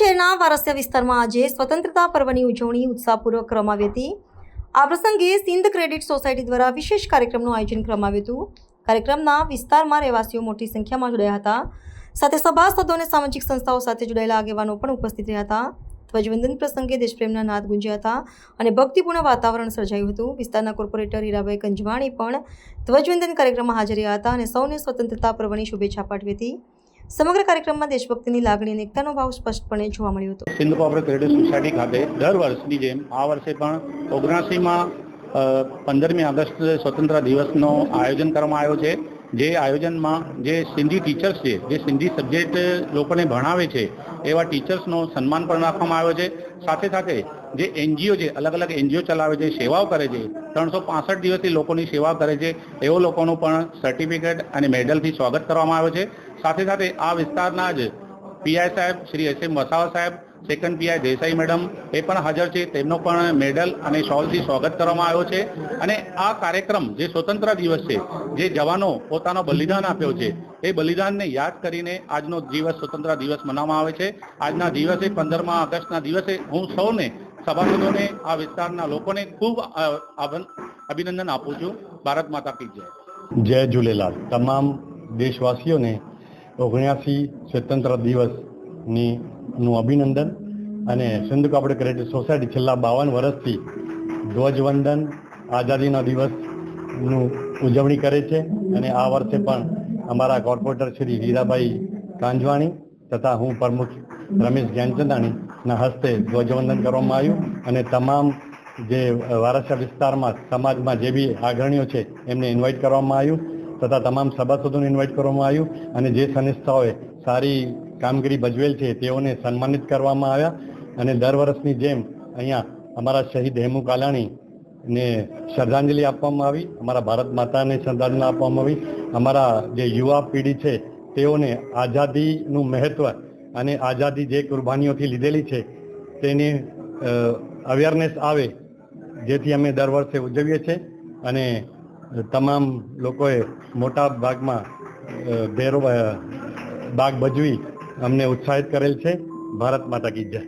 શહેરના વારસિયા વિસ્તારમાં આજે સ્વતંત્રતા પર્વની ઉજવણી ઉત્સાહપૂર્વક કરવામાં આવી હતી. આ પ્રસંગે સિંધ ક્રેડિટ સોસાયટી દ્વારા વિશેષ કાર્યક્રમનું આયોજન કરવામાં આવ્યું હતું. કાર્યક્રમના વિસ્તારમાં રહેવાસીઓ મોટી સંખ્યામાં જોડાયા હતા. સાથે સભાસદો અને સામાજિક સંસ્થાઓ સાથે જોડાયેલા આગેવાનો પણ ઉપસ્થિત રહ્યા હતા. ધ્વજવંદન પ્રસંગે દેશપ્રેમના નાદ ગુંજ્યા હતા અને ભક્તિપૂર્ણ વાતાવરણ સર્જાયું હતું. વિસ્તારના કોર્પોરેટર હીરાભાઈ કંજવાણી પણ ધ્વજવંદન કાર્યક્રમમાં હાજર રહ્યા હતા અને સૌને સ્વતંત્રતા પર્વની શુભેચ્છા પાઠવી હતી. સમગ્ર કાર્યક્રમમાં દેશભક્તિની લાગણી અને એકતાનો ભાવ સ્પષ્ટપણે જોવા મળ્યો હતો. સિંધ કોઓપરેટિવ સોસાયટી ખાતે દર વર્ષની જેમ આ વર્ષે પણ ઓગણસીમાં પંદરમી ઓગસ્ટ સ્વતંત્ર દિવસનો આયોજન કરવામાં આવ્યો છે. જે આયોજનમાં જે સિંધી ટીચર્સ છે, જે સિંધી સબ્જેક્ટ લોકોને ભણાવે છે, એવા ટીચર્સનો સન્માન પણ રાખવામાં આવ્યો છે. સાથે સાથે જે એનજીઓ છે, અલગ અલગ એનજીઓ ચલાવે છે, સેવાઓ કરે છે, ત્રણસો પાસઠ દિવસથી લોકોની સેવા કરે છે, એવો લોકોનું પણ સર્ટિફિકેટ અને મેડલથી સ્વાગત કરવામાં આવ્યો છે. સાથે સાથે આ વિસ્તારના જ પીઆઈ સાહેબ, શ્રી એસ એમ વસાવા સાહેબ, સેકન્ડ પીઆઈ દેસાઈ મેડમ એ પણ હાજર છે. તેમનો પણ મેડલ અને શોલથી સ્વાગત કરવામાં આવ્યો છે. અને આ કાર્યક્રમ જે સ્વતંત્ર દિવસ છે, જે જવાનો પોતાનો બલિદાન આપ્યો છે, એ બલિદાનને યાદ કરીને આજનો દિવસ સ્વતંત્ર દિવસ મનાવવામાં આવે છે. આજના દિવસે પંદરમા ઓગસ્ટના દિવસે હું સૌને, સભાસદોને, આ વિસ્તારના લોકોને ખૂબ અભિનંદન આપું છું. ભારત માતા કી જય. જય ઝૂલેલાલ. તમામ દેશવાસીઓને ઓગણ્યાસી સ્વતંત્ર દિવસની નું અભિનંદન અને સિંધુ કાપડ ક્રિએટિવ સોસાયટી છેલ્લા બાવન વર્ષથી ધ્વજવંદન આઝાદીના દિવસનું ઉજવણી કરે છે અને આ વર્ષે પણ અમારા કોર્પોરેટર શ્રી હીરાભાઈ કાંજવાણી તથા હું પ્રમુખ રમેશ જ્ઞાનચંદાણીના હસ્તે ધ્વજવંદન કરવામાં આવ્યું અને તમામ જે વારસા વિસ્તારમાં સમાજમાં જે બી આગ્રણીઓ છે એમને ઇન્વાઇટ કરવામાં આવ્યું. તથા તમામ સભાસદોને ઇન્વાઇટ કરવામાં આવ્યું અને જે સંસ્થાઓએ સારી કામગીરી ભજવેલ છે તેઓને સન્માનિત કરવામાં આવ્યા. અને દર વર્ષની જેમ અહીંયા અમારા શહીદ હેમુ કાલાણી ને શ્રદ્ધાંજલિ આપવામાં આવી, અમારા ભારત માતાને શ્રદ્ધાંજલિ આપવામાં આવી. અમારા જે યુવા પેઢી છે તેઓને આઝાદીનું મહત્વ અને આઝાદી જે કુરબાનીઓથી લીધેલી છે તેની અવેરનેસ આવે, જેથી અમે દર વર્ષે ઉજવીએ છીએ. અને તમામ લોકોએ મોટા ભાગમાં ભેરો ભાગ ભજવી અમને ઉત્સાહિત કરેલ છે. ભારત માતા કી જય.